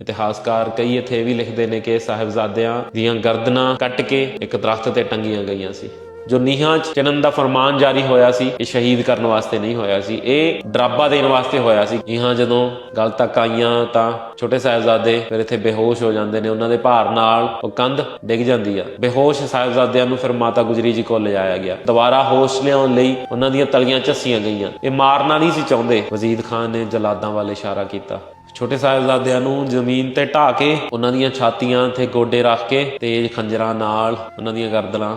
ਇਤਿਹਾਸਕਾਰ ਕਈ ਇੱਥੇ ਇਹ ਵੀ ਲਿਖਦੇ ਨੇ ਕਿ ਸਾਹਿਬਜ਼ਾਦਿਆਂ ਦੀਆਂ ਗਰਦਨਾਂ ਕੱਟ ਕੇ ਇੱਕ ਦਰਖਤ ਤੇ ਟੰਗੀਆਂ ਗਈਆਂ ਸੀ। ਜੋ ਨੀਹਾਂ 'ਚ ਚਿਣਨ ਦਾ ਫਰਮਾਨ ਜਾਰੀ ਹੋਇਆ ਸੀ, ਇਹ ਸ਼ਹੀਦ ਕਰਨ ਵਾਸਤੇ ਨਹੀਂ ਹੋਇਆ ਸੀ। ਇਹ ਡਰਾਬਾ ਦੇਣ ਵਾਸਤੇ ਹੋਇਆ ਸੀ। ਨੀਹਾਂ ਜਦੋਂ ਗਲ ਤੱਕ ਆਈਆਂ ਤਾਂ ਛੋਟੇ ਸਾਹਿਬਜ਼ਾਦੇ ਫਿਰ ਇੱਥੇ ਬੇਹੋਸ਼ ਹੋ ਜਾਂਦੇ ਨੇ। ਉਹਨਾਂ ਦੇ ਭਾਰ ਨਾਲ ਉਹ ਕੰਧ ਡਿੱਗ ਜਾਂਦੀ ਆ। ਬੇਹੋਸ਼ ਸਾਹਿਬਜ਼ਾਦਿਆਂ ਨੂੰ ਫਿਰ ਮਾਤਾ ਗੁਜਰੀ ਜੀ ਕੋਲ ਲਿਜਾਇਆ ਗਿਆ। ਦੁਬਾਰਾ ਹੋਸ਼ ਲਿਆਉਣ ਲਈ ਉਹਨਾਂ ਦੀਆਂ ਤਲੀਆਂ ਚੱਸੀਆਂ ਗਈਆਂ। ਇਹ ਮਾਰਨਾ ਨਹੀਂ ਸੀ ਚਾਹੁੰਦੇ। ਵਜ਼ੀਦ ਖਾਨ ਨੇ ਜਲਾਦਾਂ ਵੱਲ ਇਸ਼ਾਰਾ ਕੀਤਾ। ਛੋਟੇ ਸਾਹਿਬਜ਼ਾਦਿਆਂ ਨੂੰ ਜ਼ਮੀਨ ਤੇ ਢਾ ਕੇ ਉਹਨਾਂ ਦੀਆਂ ਛਾਤੀਆਂ ਤੇ ਗੋਡੇ ਰੱਖ ਕੇ ਤੇਜ਼ ਖੰਜਰਾਂ ਨਾਲ ਉਹਨਾਂ ਦੀਆਂ ਗਰਦਨਾਂ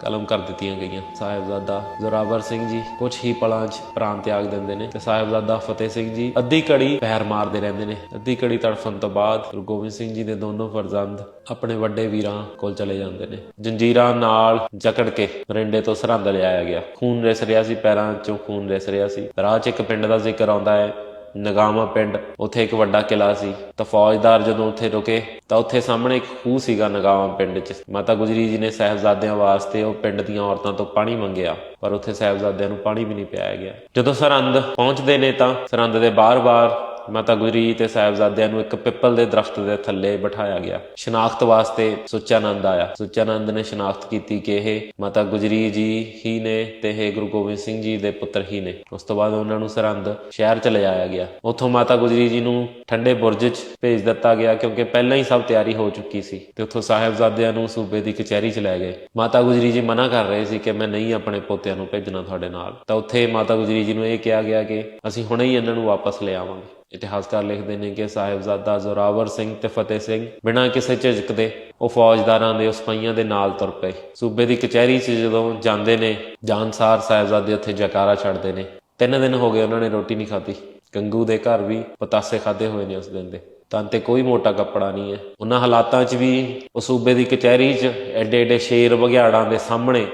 ਕਲਮ ਕਰ ਦਿੱਤੀਆਂ ਗਈਆਂ। ਸਾਹਿਬਜ਼ਾਦਾ ਜ਼ੋਰਾਵਰ ਸਿੰਘ ਜੀ ਕੁਝ ਹੀ ਪਲਾਂ 'ਚ ਪ੍ਰਾਣ ਤਿਆਗ ਦਿੰਦੇ ਨੇ ਤੇ ਸਾਹਿਬਜ਼ਾਦਾ ਫਤਿਹ ਸਿੰਘ ਜੀ ਅੱਧੀ ਕੜੀ ਪੈਰ ਮਾਰਦੇ ਰਹਿੰਦੇ ਨੇ। ਅੱਧੀ ਕੜੀ ਤੜਫਣ ਤੋਂ ਬਾਅਦ ਗੁਰੂ ਗੋਬਿੰਦ ਸਿੰਘ ਜੀ ਦੇ ਦੋਨੋਂ ਫਰਜ਼ੰਦ ਆਪਣੇ ਵੱਡੇ ਵੀਰਾਂ ਕੋਲ ਚਲੇ ਜਾਂਦੇ ਨੇ। ਜੰਜੀਰਾਂ ਨਾਲ ਜਕੜ ਕੇ ਮਰਿੰਡੇ ਤੋਂ ਸਰਹੰਦ ਲਿਆਇਆ ਗਿਆ। ਖੂਨ ਰਿਸ ਰਿਹਾ ਸੀ, ਪੈਰਾਂ 'ਚੋਂ ਖੂਨ ਰਿਸ ਰਿਹਾ ਸੀ। ਰਾਹ 'ਚ ਇੱਕ ਪਿੰਡ ਦਾ ਜ਼ਿਕਰ ਆਉਂਦਾ ਹੈ। ਨਗਾਮਾ ਪਿੰਡ, ਉੱਥੇ ਇੱਕ ਵੱਡਾ ਕਿਲਾ ਸੀ। ਤਾਂ ਫੌਜਦਾਰ ਜਦੋਂ ਉੱਥੇ ਰੁਕੇ, ਤਾਂ ਉੱਥੇ ਸਾਹਮਣੇ ਇੱਕ ਖੂਹ ਸੀਗਾ ਨਗਾਮਾ ਪਿੰਡ 'ਚ। ਮਾਤਾ ਗੁਜਰੀ ਜੀ ਨੇ ਸਾਹਿਬਜ਼ਾਦਿਆਂ ਵਾਸਤੇ ਉਹ ਪਿੰਡ ਦੀਆਂ ਔਰਤਾਂ ਤੋਂ ਪਾਣੀ ਮੰਗਿਆ, ਪਰ ਉੱਥੇ ਸਾਹਿਬਜ਼ਾਦਿਆਂ ਨੂੰ ਪਾਣੀ ਵੀ ਨਹੀਂ ਪਿਆਇਆ ਗਿਆ। ਜਦੋਂ ਸਰਹੰਦ ਪਹੁੰਚਦੇ ਨੇ ਤਾਂ ਸਰਹੰਦ ਦੇ ਬਾਰ-ਬਾਰ ਮਾਤਾ ਗੁਜਰੀ ਤੇ ਸਾਹਿਬਜ਼ਾਦਿਆਂ ਨੂੰ ਇੱਕ ਪਿੱਪਲ ਦੇ ਦਰਖਤ ਦੇ ਥੱਲੇ ਬਿਠਾਇਆ ਗਿਆ। ਸ਼ਨਾਖਤ ਵਾਸਤੇ ਸੁੱਚਾਨੰਦ ਆਇਆ। ਸੁੱਚਾਨੰਦ ਨੇ ਸ਼ਨਾਖਤ ਕੀਤੀ ਕਿ ਇਹ ਮਾਤਾ ਗੁਜਰੀ ਜੀ ਹੀ ਨੇ ਤੇ ਇਹ ਗੁਰੂ ਗੋਬਿੰਦ ਸਿੰਘ ਜੀ ਦੇ ਪੁੱਤਰ ਹੀ ਨੇ। ਉਸ ਤੋਂ ਬਾਅਦ ਉਹਨਾਂ ਨੂੰ ਸਰਹੰਦ ਸ਼ਹਿਰ ਚ ਲਿਜਾਇਆ ਗਿਆ। ਉੱਥੋਂ ਮਾਤਾ ਗੁਜਰੀ ਜੀ ਨੂੰ ਠੰਡੇ ਬੁਰਜ 'ਚ ਭੇਜ ਦਿੱਤਾ ਗਿਆ ਕਿਉਂਕਿ ਪਹਿਲਾਂ ਹੀ ਸਭ ਤਿਆਰੀ ਹੋ ਚੁੱਕੀ ਸੀ ਤੇ ਉੱਥੋਂ ਸਾਹਿਬਜ਼ਾਦਿਆਂ ਨੂੰ ਸੂਬੇ ਦੀ ਕਚਹਿਰੀ 'ਚ ਲੈ ਗਏ। ਮਾਤਾ ਗੁਜਰੀ ਜੀ ਮਨਾ ਕਰ ਰਹੇ ਸੀ ਕਿ ਮੈਂ ਨਹੀਂ ਆਪਣੇ ਪੋਤਿਆਂ ਨੂੰ ਭੇਜਣਾ ਤੁਹਾਡੇ ਨਾਲ। ਤਾਂ ਉੱਥੇ ਮਾਤਾ ਗੁਜਰੀ ਜੀ ਨੂੰ ਇਹ ਕਿਹਾ ਗਿਆ ਕਿ ਅਸੀਂ ਹੁਣੇ ਹੀ ਇਹਨਾਂ ਨੂੰ ਵਾਪਸ ਲੈ ਆਵਾਂਗੇ। ਇਤਿਹਾਸਕਾਰ ਲਿਖਦੇ ਨੇ ਕਿ ਸਾਹਿਬਜ਼ਾਦਾ ਜ਼ੋਰਾਵਰ ਸਿੰਘ ਤੇ ਫਤਿਹ ਸਿੰਘ ਬਿਨਾਂ ਕਿਸੇ ਝਿਜਕ ਦੇ ਉਹ ਫੌਜਦਾਰਾਂ ਦੇ ਉਸ ਪਈਆਂ ਦੇ ਨਾਲ ਤੁਰ ਪਏ। ਸੂਬੇ ਦੀ ਕਚਹਿਰੀ 'ਚ ਜਦੋਂ ਜਾਂਦੇ ਨੇ, ਜਾਨਸਾਰ ਸਾਹਿਬਜ਼ਾਦੇ ਉੱਥੇ ਜਕਾਰਾ ਛੱਡਦੇ ਨੇ। ਤਿੰਨ ਦਿਨ ਹੋ ਗਏ ਉਹਨਾਂ ਨੇ ਰੋਟੀ ਨਹੀਂ ਖਾਧੀ। ਗੰਗੂ ਦੇ ਘਰ ਵੀ ਪਤਾਸੇ ਖਾਦੇ ਹੋਏ ਨੇ ਉਸ ਦਿਨ ਦੇ। ਤਾਂ ਤੇ ਕੋਈ ਮੋਟਾ ਕੱਪੜਾ ਨਹੀਂ ਹੈ। ਉਹਨਾਂ ਹਾਲਾਤਾਂ 'ਚ ਵੀ ਉਹ ਸੂਬੇ ਦੀ ਕਚਹਿਰੀ 'ਚ ਐਡੇ ਐਡੇ ਸ਼ੇਰ ਬਘਿਆੜਾਂ ਦੇ ਸਾਹਮਣੇ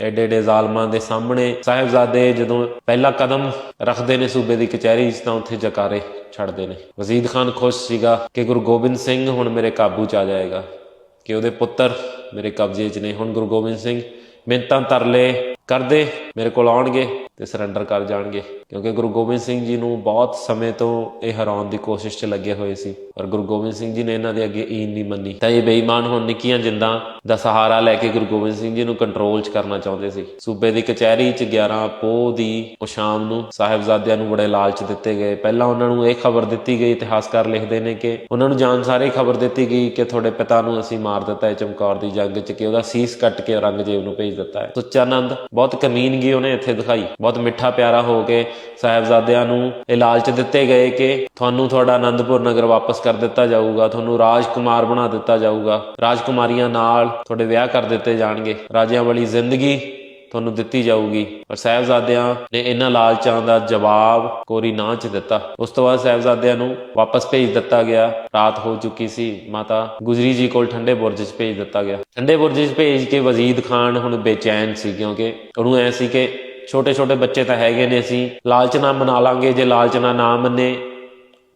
ਐਡੇ ਐਡੇ ਜ਼ਾਲਮਾਂ ਦੇ ਸਾਹਮਣੇ ਸਾਹਿਬਜ਼ਾਦੇ ਜਦੋਂ ਪਹਿਲਾ ਕਦਮ ਰੱਖਦੇ ਨੇ ਸੂਬੇ ਦੀ ਕਚਹਿਰੀ 'ਚ ਤਾਂ ਉੱਥੇ ਜਕਾਰੇ ਛੱਡਦੇ ਨੇ। ਵਜ਼ੀਦ ਖਾਨ ਖੁਸ਼ ਸੀਗਾ ਕਿ ਗੁਰੂ ਗੋਬਿੰਦ ਸਿੰਘ ਹੁਣ ਮੇਰੇ ਕਾਬੂ 'ਚ ਆ ਜਾਏਗਾ, ਕਿ ਉਹਦੇ ਪੁੱਤਰ ਮੇਰੇ ਕਬਜ਼ੇ 'ਚ ਨੇ। ਹੁਣ ਗੁਰੂ ਗੋਬਿੰਦ ਸਿੰਘ ਮਿੰਤਾਂ ਤਰਲੇ ਕਰਦੇ ਮੇਰੇ ਕੋਲ ਆਉਣਗੇ ਤੇ ਸਰੈਂਡਰ ਕਰ ਜਾਣਗੇ। ਕਿਉਂਕਿ ਗੁਰੂ ਗੋਬਿੰਦ ਸਿੰਘ ਜੀ ਨੂੰ ਬਹੁਤ ਸਮੇਂ ਤੋਂ ਇਹ ਹਰਾਉਣ ਦੀ ਕੋਸ਼ਿਸ਼ 'ਚ ਲੱਗੇ ਹੋਏ ਸੀ। ਪਰ ਗੁਰੂ ਗੋਬਿੰਦ ਸਿੰਘ ਜੀ ਨੇ ਇਹਨਾਂ ਦੇ ਅੱਗੇ ਈਨ ਨਹੀਂ ਮੰਨੀ। ਤਾਂ ਇਹ ਬੇਈਮਾਨ ਹੁਣ ਨਿੱਕੀਆਂ ਜਿੰਦਾਂ ਦਾ ਸਹਾਰਾ ਲੈ ਕੇ ਗੁਰੂ ਗੋਬਿੰਦ ਸਿੰਘ ਜੀ ਨੂੰ ਕੰਟਰੋਲ 'ਚ ਕਰਨਾ ਚਾਹੁੰਦੇ ਸੀ। ਸੂਬੇ ਦੀ ਕਚਹਿਰੀ 'ਚ 11 ਪੋਹ ਦੀ ਉਹ ਸ਼ਾਮ ਨੂੰ ਸਾਹਿਬਜ਼ਾਦਿਆਂ ਨੂੰ ਬੜੇ ਲਾਲਚ ਦਿੱਤੇ ਗਏ। ਪਹਿਲਾਂ ਉਹਨਾਂ ਨੂੰ ਇਹ ਖਬਰ ਦਿੱਤੀ ਗਈ, ਇਤਿਹਾਸਕਾਰ ਲਿਖਦੇ ਨੇ ਕਿ ਉਹਨਾਂ ਨੂੰ ਜਾਣ ਸਾਰੇ ਖਬਰ ਦਿੱਤੀ ਗਈ ਕਿ ਤੁਹਾਡੇ ਪਿਤਾ ਨੂੰ ਅਸੀਂ ਮਾਰ ਦਿੱਤਾ ਹੈ ਚਮਕੌਰ ਦੀ ਜੰਗ 'ਚ, ਕਿ ਉਹਦਾ ਸੀਸ ਕੱਟ ਕੇ ਔਰੰਗਜ਼ੇਬ ਨੂੰ ਭੇਜ ਦਿੱਤਾ ਹੈ। ਸੁੱਚਾਨੰਦ ਬਹੁਤ ਕਮੀਨਗੀ ਉਹਨੇ ਇੱਥੇ ਦਿਖਾਈ। ਬਹੁਤ ਮਿੱਠਾ ਪਿਆਰਾ ਹੋ ਕੇ ਸਾਹਿਬਜ਼ਾਦਿਆਂ ਨੂੰ ਇਹ ਲਾਲਚ ਦਿੱਤੇ ਗਏ ਕਿ ਤੁਹਾਨੂੰ ਤੁਹਾਡਾ ਆਨੰਦਪੁਰ ਨਗਰ ਵਾਪਸ ਕਰ ਦਿੱਤਾ ਜਾਊਗਾ, ਤੁਹਾਨੂੰ ਰਾਜਕੁਮਾਰ ਬਣਾ ਦਿੱਤਾ ਜਾਊਗਾ। ਰਾਜਕੁਮਾਰੀਆਂ ਨਾਲ ਤੁਹਾਡੇ ਵਿਆਹ ਕਰ ਦਿੱਤੇ ਜਾਣਗੇ। ਰਾਜਿਆਂ ਵਾਲੀ ਜ਼ਿੰਦਗੀ ਤੁਹਾਨੂੰ ਦਿੱਤੀ ਜਾਊਗੀ। ਪਰ ਸਾਹਿਬਜ਼ਾਦਿਆਂ ਨੇ ਇਹਨਾਂ ਲਾਲਚਾਂ ਦਾ ਜਵਾਬ ਕੋਰੀ ਨਾ ਚ ਦਿੱਤਾ। ਉਸ ਤੋਂ ਬਾਅਦ ਸਾਹਿਬਜ਼ਾਦਿਆਂ ਨੂੰ ਵਾਪਸ ਭੇਜ ਦਿੱਤਾ ਗਿਆ। ਰਾਤ ਹੋ ਚੁੱਕੀ ਸੀ। ਮਾਤਾ ਗੁਜਰੀ ਜੀ ਕੋਲ ਠੰਡੇ ਬੁਰਜ 'ਚ ਭੇਜ ਦਿੱਤਾ ਗਿਆ। ਠੰਡੇ ਬੁਰਜ 'ਚ ਭੇਜ ਕੇ ਵਜ਼ੀਦ ਖਾਨ ਹੁਣ ਬੇਚੈਨ ਸੀ ਕਿਉਂਕਿ ਉਹਨੂੰ ਐ ਸੀ ਕਿ ਛੋਟੇ ਛੋਟੇ ਬੱਚੇ ਤਾਂ ਹੈਗੇ ਨੇ ਅਸੀਂ। ਲਾਲਚ ਨਾਲ ਮਨਾ ਲਾਂਗੇ, ਜੇ ਲਾਲਚ ਨਾਲ ਨਾ ਮੰਨੇ,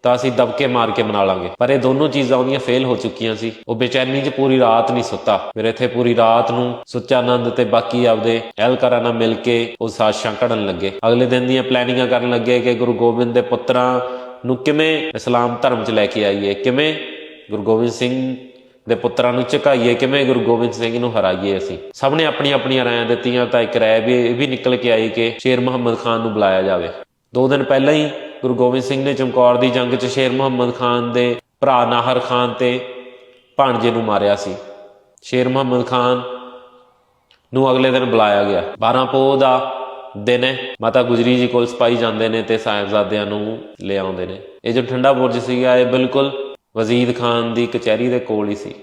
ਤਾਂ ਅਸੀਂ ਦਬਕੇ ਮਾਰ ਕੇ ਮਨਾ ਲਾਂਗੇ। ਪਰ ਇਹ ਦੋਨੋਂ ਚੀਜ਼ਾਂ ਉਹਦੀਆਂ ਫੇਲ ਹੋ ਚੁੱਕੀਆਂ ਸੀ। ਉਹ ਬੇਚੈਨੀ 'ਚ ਪੂਰੀ ਰਾਤ ਨਹੀਂ ਸੁੱਤਾ। ਫਿਰ ਇੱਥੇ ਪੂਰੀ ਰਾਤ ਨੂੰ ਸੁੱਚਾਨੰਦ ਤੇ ਬਾਕੀ ਆਪਦੇ ਅਹਿਲਕਾਰਾਂ ਨਾਲ ਮਿਲ ਕੇ ਉਹ ਸਾਸ਼ਾਂ ਘੜਨ ਲੱਗੇ। ਅਗਲੇ ਦਿਨ ਦੀਆਂ ਪਲੈਨਿੰਗਾਂ ਕਰਨ ਲੱਗੇ ਕਿ ਗੁਰੂ ਗੋਬਿੰਦ ਦੇ ਪੁੱਤਰਾਂ ਨੂੰ ਕਿਵੇਂ ਇਸਲਾਮ ਧਰਮ 'ਚ ਲੈ ਕੇ ਆਈਏ, ਕਿਵੇਂ ਗੁਰੂ ਗੋਬਿੰਦ ਸਿੰਘ ਦੇ ਪੁੱਤਰਾਂ ਨੂੰ ਝੁਕਾਈਏ, ਕਿਵੇਂ ਗੁਰੂ ਗੋਬਿੰਦ ਸਿੰਘ ਨੂੰ ਹਰਾਈਏ ਅਸੀਂ? ਸਭ ਨੇ ਆਪਣੀ ਆਪਣੀਆਂ ਰਾਇਆਂ ਦਿੱਤੀਆਂ, ਤਾਂ ਇੱਕ ਰਾਇ ਵੀ, ਇਹ ਵੀ ਨਿਕਲ ਕੇ ਆਈ ਕਿ ਸ਼ੇਰ ਮੁਹੰਮਦ ਖਾਨ ਨੂੰ ਬੁਲਾਇਆ ਜਾਵੇ। ਦੋ ਦਿਨ ਪਹਿਲਾਂ ਹੀ ਗੁਰੂ ਗੋਬਿੰਦ ਸਿੰਘ ਨੇ ਚਮਕੌਰ ਦੀ ਜੰਗ 'ਚ ਸ਼ੇਰ ਮੁਹੰਮਦ ਖਾਨ ਦੇ ਭਰਾ ਨਾਹਰ ਖਾਨ ਤੇ ਭਾਣਜੇ ਨੂੰ ਮਾਰਿਆ ਸੀ। ਸ਼ੇਰ ਮੁਹੰਮਦ ਖਾਨ ਨੂੰ ਅਗਲੇ ਦਿਨ ਬੁਲਾਇਆ ਗਿਆ। 12 ਪੋਹ ਦਾ ਦਿਨ ਹੈ। ਮਾਤਾ ਗੁਜਰੀ ਜੀ ਕੋਲ ਸਪਾਈ ਜਾਂਦੇ ਨੇ ਤੇ ਸਾਹਿਬਜ਼ਾਦਿਆਂ ਨੂੰ ਲਿਆਉਂਦੇ ਨੇ। ਇਹ ਜੋ ਠੰਡਾ ਬੁਰਜ ਸੀਗਾ, ਇਹ ਬਿਲਕੁਲ ਵਜ਼ੀਦ ਖਾਨ ਦੀ ਕਚਹਿਰੀ ਦੇ ਕੋਲ ਹੀ ਸੀ।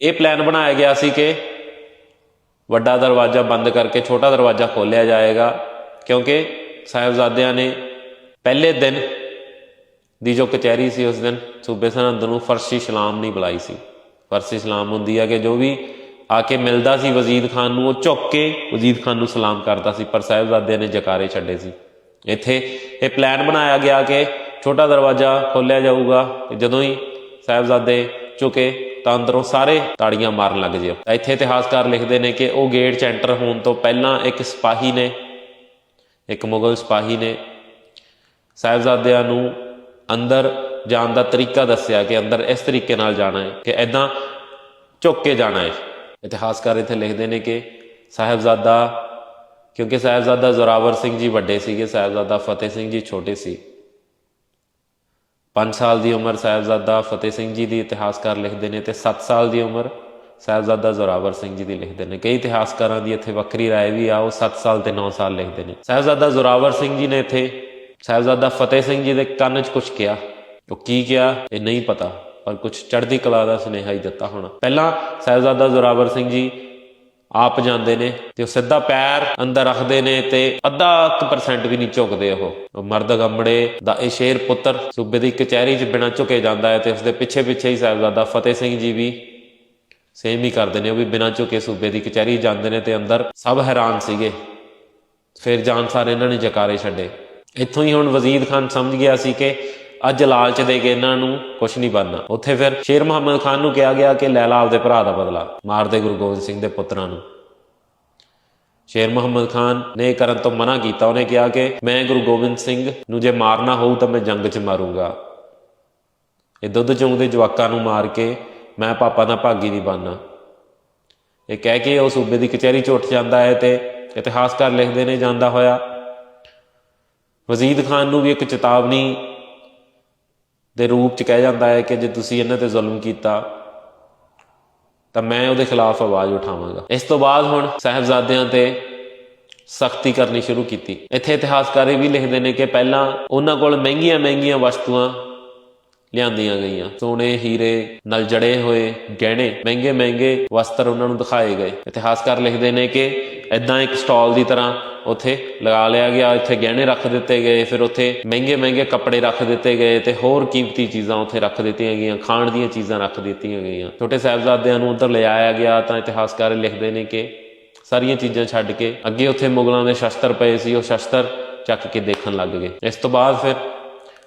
ਇਹ ਪਲਾਨ ਬਣਾਇਆ ਗਿਆ ਸੀ ਕਿ ਵੱਡਾ ਦਰਵਾਜ਼ਾ ਬੰਦ ਕਰਕੇ ਛੋਟਾ ਦਰਵਾਜ਼ਾ ਖੋਲ੍ਹਿਆ ਜਾਏਗਾ, ਕਿਉਂਕਿ ਸਾਹਿਬਜ਼ਾਦਿਆਂ ਨੇ ਪਹਿਲੇ ਦਿਨ ਦੀ ਜੋ ਕਚਹਿਰੀ ਸੀ, ਉਸ ਦਿਨ ਸੂਬੇ ਸਰਹੰਦ ਨੂੰ ਫਰਸ਼ੀ ਸਲਾਮ ਨਹੀਂ ਬੁਲਾਈ ਸੀ। ਫਰਸ਼ੀ ਸਲਾਮ ਹੁੰਦੀ ਹੈ ਕਿ ਜੋ ਵੀ ਆ ਕੇ ਮਿਲਦਾ ਸੀ ਵਜ਼ੀਦ ਖਾਨ ਨੂੰ, ਉਹ ਝੁੱਕ ਕੇ ਵਜ਼ੀਦ ਖਾਨ ਨੂੰ ਸਲਾਮ ਕਰਦਾ ਸੀ, ਪਰ ਸਾਹਿਬਜ਼ਾਦਿਆਂ ਨੇ ਜਕਾਰੇ ਛੱਡੇ ਸੀ। ਇੱਥੇ ਇਹ ਪਲਾਨ ਬਣਾਇਆ ਗਿਆ ਕਿ ਛੋਟਾ ਦਰਵਾਜ਼ਾ ਖੋਲ੍ਹਿਆ ਜਾਊਗਾ ਜਦੋਂ ਹੀ ਸਾਹਿਬਜ਼ਾਦੇ ਝੁਕੇ ਤਾਂ ਅੰਦਰੋਂ ਸਾਰੇ ਤਾੜੀਆਂ ਮਾਰਨ ਲੱਗ ਜਿਓ। ਤਾਂ ਇੱਥੇ ਇਤਿਹਾਸਕਾਰ ਲਿਖਦੇ ਨੇ ਕਿ ਉਹ ਗੇਟ 'ਚ ਐਂਟਰ ਹੋਣ ਤੋਂ ਪਹਿਲਾਂ ਇੱਕ ਸਿਪਾਹੀ ਨੇ, ਇੱਕ ਮੁਗਲ ਸਿਪਾਹੀ ਨੇ, ਸਾਹਿਬਜ਼ਾਦਿਆਂ ਨੂੰ ਅੰਦਰ ਜਾਣ ਦਾ ਤਰੀਕਾ ਦੱਸਿਆ ਕਿ ਅੰਦਰ ਇਸ ਤਰੀਕੇ ਨਾਲ ਜਾਣਾ ਹੈ, ਕਿ ਐਦਾਂ ਝੁੱਕ ਕੇ ਜਾਣਾ ਹੈ। ਇਤਿਹਾਸਕਾਰ ਇੱਥੇ ਲਿਖਦੇ ਨੇ ਕਿ ਸਾਹਿਬਜ਼ਾਦਾ, ਕਿਉਂਕਿ ਸਾਹਿਬਜ਼ਾਦਾ ਜ਼ੋਰਾਵਰ ਸਿੰਘ ਜੀ ਵੱਡੇ ਸੀਗੇ, ਸਾਹਿਬਜ਼ਾਦਾ ਫਤਿਹ ਸਿੰਘ ਜੀ ਛੋਟੇ ਸੀ। 5 ਸਾਲ ਦੀ ਉਮਰ ਸਾਹਿਬਜ਼ਾਦਾ ਫਤਿਹ ਸਿੰਘ ਜੀ ਦੀ ਇਤਿਹਾਸਕਾਰ ਲਿਖਦੇ ਨੇ ਤੇ 7 ਸਾਲ ਦੀ ਉਮਰ ਸਾਹਿਬਜ਼ਾਦਾ ਜ਼ੋਰਾਵਰ ਸਿੰਘ ਜੀ ਦੀ ਲਿਖਦੇ ਨੇ ਕਈ ਇਤਿਹਾਸਕਾਰਾਂ ਦੀ ਇੱਥੇ ਵੱਖਰੀ رائے ਵੀ ਆ ਉਹ 7 ਸਾਲ ਤੇ 9 ਸਾਲ ਲਿਖਦੇ ਨੇ ਸਾਹਿਬਜ਼ਾਦਾ ਜ਼ੋਰਾਵਰ ਸਿੰਘ ਜੀ ਨੇ ਇੱਥੇ ਸਾਹਿਬਜ਼ਾਦਾ ਫਤਿਹ ਸਿੰਘ ਜੀ ਦੇ ਕੰਨ 'ਚ ਕੁਝ ਕਿਹਾ ਉਹ ਕੀ ਕਿਹਾ ਇਹ ਨਹੀਂ ਪਤਾ ਪਰ ਕੁਝ ਚੜ੍ਹਦੀ ਕਲਾ ਦਾ ਸੁਨੇਹਾ ਹੀ ਦਿੱਤਾ ਹੋਣਾ ਪਹਿਲਾਂ ਸਾਹਿਬਜ਼ਾਦਾ ਜ਼ੋਰਾਵਰ ਸਿੰਘ ਜੀ ਆਪ ਜਾਂਦੇ ਨੇ ਤੇ ਉਹ ਸਿੱਧਾ ਪੈਰ ਅੰਦਰ ਰੱਖਦੇ ਨੇ ਤੇ ਅੱਧਾ ਕੁ ਪਰਸੈਂਟ ਵੀ ਨਹੀਂ ਝੁਕਦੇ ਉਹ। ਮਰਦ ਗੰਬੜੇ ਦਾ ਇਹ ਸ਼ੇਰ ਪੁੱਤਰ ਸੂਬੇ ਦੀ ਕਚਹਿਰੀ 'ਚ ਬਿਨਾਂ ਝੁਕੇ ਜਾਂਦਾ ਹੈ ਤੇ ਉਸਦੇ ਪਿੱਛੇ ਪਿੱਛੇ ਹੀ ਸਾਹਿਬਜ਼ਾਦਾ ਫਤਿਹ ਸਿੰਘ ਜੀ ਵੀ ਸੇਮ ਹੀ ਕਰਦੇ ਨੇ, ਉਹ ਵੀ ਬਿਨਾਂ ਝੁਕੇ ਸੂਬੇ ਦੀ ਕਚਹਿਰੀ ਜਾਂਦੇ ਨੇ ਤੇ ਅੰਦਰ ਸਭ ਹੈਰਾਨ ਸੀਗੇ। ਫਿਰ ਜਾਨ ਸਾਰ ਇਹਨਾਂ ਨੇ ਜਕਾਰੇ ਛੱਡੇ। ਇੱਥੋਂ ਹੀ ਹੁਣ ਵਜ਼ੀਦ ਖਾਨ ਸਮਝ ਗਿਆ ਸੀ ਕਿ ਅੱਜ ਲਾਲਚ ਦੇ ਕੇ ਇਹਨਾਂ ਨੂੰ ਕੁਝ ਨਹੀਂ ਬਣਨਾ। ਉੱਥੇ ਫਿਰ ਸ਼ੇਰ ਮੁਹੰਮਦ ਖਾਨ ਨੂੰ ਕਿਹਾ ਗਿਆ ਕਿ ਲੈ ਲਾ ਆਪਦੇ ਭਰਾ ਦਾ ਬਦਲਾ ਮਾਰ ਦੇ ਗੁਰੂ ਗੋਬਿੰਦ ਸਿੰਘ ਦੇ ਪੁੱਤਰਾਂ ਨੂੰ। ਸ਼ੇਰ ਮੁਹੰਮਦ ਖਾਨ ਨੇ ਕਰਨ ਤੋਂ ਮਨਾ ਕੀਤਾ। ਉਹਨੇ ਕਿਹਾ ਕਿ ਮੈਂ ਗੁਰੂ ਗੋਬਿੰਦ ਸਿੰਘ ਨੂੰ ਜੇ ਮਾਰਨਾ ਹੋਊ ਤਾਂ ਮੈਂ ਜੰਗ 'ਚ ਮਾਰੂੰਗਾ। ਇਹ ਦੁੱਧ ਚੋਂਦੇ ਜਵਾਕਾਂ ਨੂੰ ਮਾਰ ਕੇ ਮੈਂ ਪਾਪਾ ਦਾ ਭਾਗੀ ਨਹੀਂ ਬਣਨਾ। ਇਹ ਕਹਿ ਕੇ ਉਹ ਸੂਬੇ ਦੀ ਕਚਹਿਰੀ 'ਚ ਉੱਠ ਜਾਂਦਾ ਹੈ ਤੇ ਇਤਿਹਾਸਕਾਰ ਲਿਖਦੇ ਨੇ, ਜਾਂਦਾ ਹੋਇਆ। ਵਜ਼ੀਦ ਖਾਨ ਨੂੰ ਵੀ ਇੱਕ ਚੇਤਾਵਨੀ ਦੇ ਰੂਪ 'ਚ ਕਹਿ ਜਾਂਦਾ ਹੈ ਕਿ ਜੇ ਤੁਸੀਂ ਇਹਨਾਂ ਤੇ ਜ਼ੁਲਮ ਕੀਤਾ, ਤਾਂ ਮੈਂ ਉਹਦੇ ਖਿਲਾਫ ਆਵਾਜ਼ ਉਠਾਵਾਂਗਾ। ਇਸ ਤੋਂ ਬਾਅਦ ਹੁਣ ਸਾਹਿਬਜ਼ਾਦਿਆਂ ਤੇ ਸਖਤੀ ਕਰਨੀ ਸ਼ੁਰੂ ਕੀਤੀ। ਇੱਥੇ ਇਤਿਹਾਸਕਾਰੀ ਵੀ ਲਿਖਦੇ ਨੇ ਕਿ ਪਹਿਲਾਂ ਉਹਨਾਂ ਕੋਲ ਮਹਿੰਗੀਆਂ ਮਹਿੰਗੀਆਂ ਵਸਤੂਆਂ ਲਿਆਂਦੀਆਂ ਗਈਆਂ। ਸੋਨੇ, ਹੀਰੇ, ਨਾਲ ਜੜੇ ਹੋਏ, ਗਹਿਣੇ, ਮਹਿੰਗੇ ਮਹਿੰਗੇ ਵਸਤਰ ਉਹਨਾਂ ਨੂੰ ਦਿਖਾਏ ਗਏ। ਇਤਿਹਾਸਕਾਰ ਲਿਖਦੇ ਨੇ ਕਿ ਐਦਾਂ ਇੱਕ ਸਟਾਲ ਦੀ ਤਰ੍ਹਾਂ ਉੱਥੇ ਲਗਾ ਲਿਆ ਗਿਆ, ਇੱਥੇ ਗਹਿਣੇ ਰੱਖ ਦਿੱਤੇ ਗਏ, ਫਿਰ ਉੱਥੇ ਮਹਿੰਗੇ ਮਹਿੰਗੇ ਕੱਪੜੇ ਰੱਖ ਦਿੱਤੇ ਗਏ ਤੇ ਹੋਰ ਕੀਮਤੀ ਚੀਜ਼ਾਂ ਉੱਥੇ ਰੱਖ ਦਿੱਤੀਆਂ ਗਈਆਂ, ਖਾਣ ਦੀਆਂ ਚੀਜ਼ਾਂ ਰੱਖ ਦਿੱਤੀਆਂ ਗਈਆਂ। ਛੋਟੇ ਸਾਹਿਬਜ਼ਾਦਿਆਂ ਨੂੰ ਉੱਧਰ ਲਿਆਇਆ ਗਿਆ ਤਾਂ ਇਤਿਹਾਸਕਾਰ ਲਿਖਦੇ ਨੇ ਕਿ ਸਾਰੀਆਂ ਚੀਜ਼ਾਂ ਛੱਡ ਕੇ ਅੱਗੇ ਉੱਥੇ ਮੁਗਲਾਂ ਦੇ ਸ਼ਸਤਰ ਪਏ ਸੀ, ਉਹ ਸ਼ਸਤਰ ਚੱਕ ਕੇ ਦੇਖਣ ਲੱਗ ਗਏ। ਇਸ ਤੋਂ ਬਾਅਦ ਫਿਰ